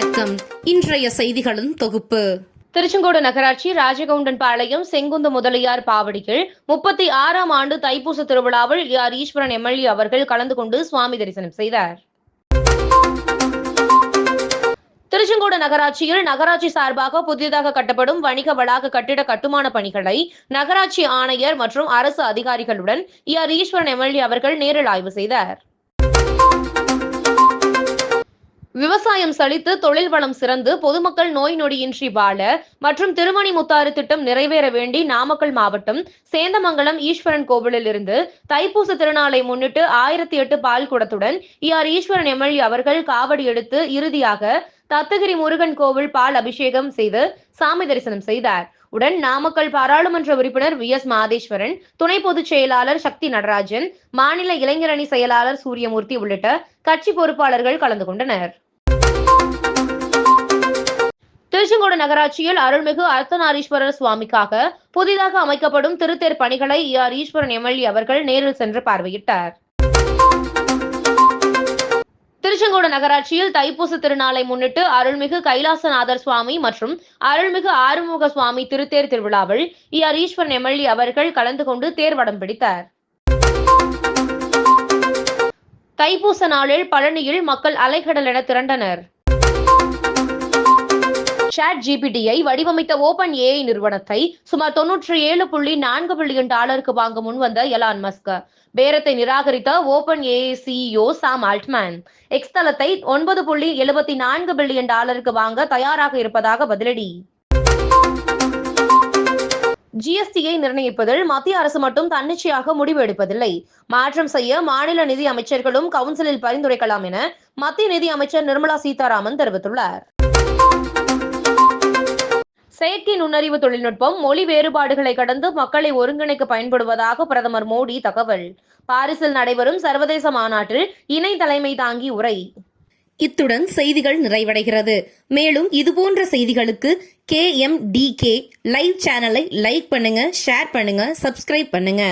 வணக்கம். இன்றைய செய்திகளின் தொகுப்பு. திருச்செங்கோடு நகராட்சி ராஜகவுண்டன் பாளையம் செங்குந்து முதலியார் பாவடியில் முப்பத்தி ஆறாம் ஆண்டு தைப்பூச திருவிழாவில் ஆர் ஈஸ்வரன் எம்எல்ஏ அவர்கள் கலந்து கொண்டு சுவாமி தரிசனம் செய்தார். திருச்செங்கோடு நகராட்சியில் நகராட்சி சார்பாக புதிதாக கட்டப்படும் வணிக வளாக கட்டிட கட்டுமான பணிகளை நகராட்சி ஆணையர் மற்றும் அரசு அதிகாரிகளுடன் ஆர் ஈஸ்வரன் எம்எல்ஏ அவர்கள் நேரில் ஆய்வு செய்தார். விவசாயம் செழித்து தொழில் வளம் சிறந்து பொதுமக்கள் நோய் நொடியின்றி வாழ மற்றும் திருமணி முத்தாறு திட்டம் நிறைவேற வேண்டி நாமக்கல் மாவட்டம் சேந்தமங்கலம் ஈஸ்வரன் கோவிலில் இருந்து தைப்பூச திருநாளை முன்னிட்டு ஆயிரத்தி எட்டு பால் குடத்துடன் ஆர் ஈஸ்வரன் எம்எல்ஏ அவர்கள் காவடி எடுத்து இறுதியாக தத்தகிரி முருகன் கோவில் பால் அபிஷேகம் செய்து சாமி தரிசனம் செய்தார். உடன் நாமக்கல் பாராளுமன்ற உறுப்பினர் வி எஸ் மாதேஸ்வரன் துணை பொதுச் செயலாளர் சக்தி நடராஜன் மாநில இளைஞரணி செயலாளர் சூரியமூர்த்தி உள்ளிட்ட கட்சி பொறுப்பாளர்கள் கலந்து கொண்டனர். திருச்செங்கோடு நகராட்சியில் அருள்மிகு அர்த்தநாரீஸ்வரர் சுவாமிக்காக புதிதாக அமைக்கப்படும் திருத்தேர் பணிகளை ஆர் ஈஸ்வரன் எம்எல்ஏ அவர்கள் நேரில் சென்று பார்வையிட்டார். திருச்செங்கோடு நகராட்சியில் தைப்பூச திருநாளை முன்னிட்டு அருள்மிகு கைலாசநாதர் சுவாமி மற்றும் அருள்மிகு ஆறுமுக சுவாமி திருத்தேர் திருவிழாவில் ஆர் ஈஸ்வரன் எம்எல்ஏ அவர்கள் கலந்து கொண்டு தேர்வடம் பிடித்தார். தைப்பூச நாளில் பழனியில் மக்கள் அலைகடல் என திரண்டனர். சாட் ஜிபிடியை வடிவமைத்த ஓபன் ஏஐ நிறுவனத்தை சுமார் தொன்னூற்றி ஏழு புள்ளி நான்கு பில்லியன் டாலருக்கு வாங்க முன்வந்த எலான் மஸ்க். பேரத்தை நிராகரித்த Open AI CEO Sam Altman X தளத்தை ஒன்பது புள்ளி எழுபத்தி நான்கு பில்லியன் டாலருக்கு வாங்க தயாராக இருப்பதாக பதிலடி. ஜிஎஸ்டியை நிர்ணயிப்பதில் மத்திய அரசு மட்டும் தன்னிச்சையாக முடிவு எடுப்பதில்லை. மாற்றம் செய்ய மாநில நிதி அமைச்சர்களும் கவுன்சிலில் பரிந்துரைக்கலாம் என மத்திய நிதி அமைச்சர் நிர்மலா சீதாராமன் தெரிவித்துள்ளார். செயற்கை நுண்ணறிவு தொழில்நுட்பம் மொழி வேறுபாடுகளை கடந்து மக்களை ஒருங்கிணைக்க பயன்படுவதாக பிரதமர் மோடி தகவல். பாரிஸில் நடைபெறும் சர்வதேச மாநாட்டில் இணை தலைமை தாங்கி உரை. இத்துடன் செய்திகள் நிறைவடைகிறது. மேலும் இதுபோன்ற செய்திகளுக்கு K M D K live சேனலை லைக் பண்ணுங்க ஷேர் பண்ணுங்க சப்ஸ்கிரைப் பண்ணுங்க.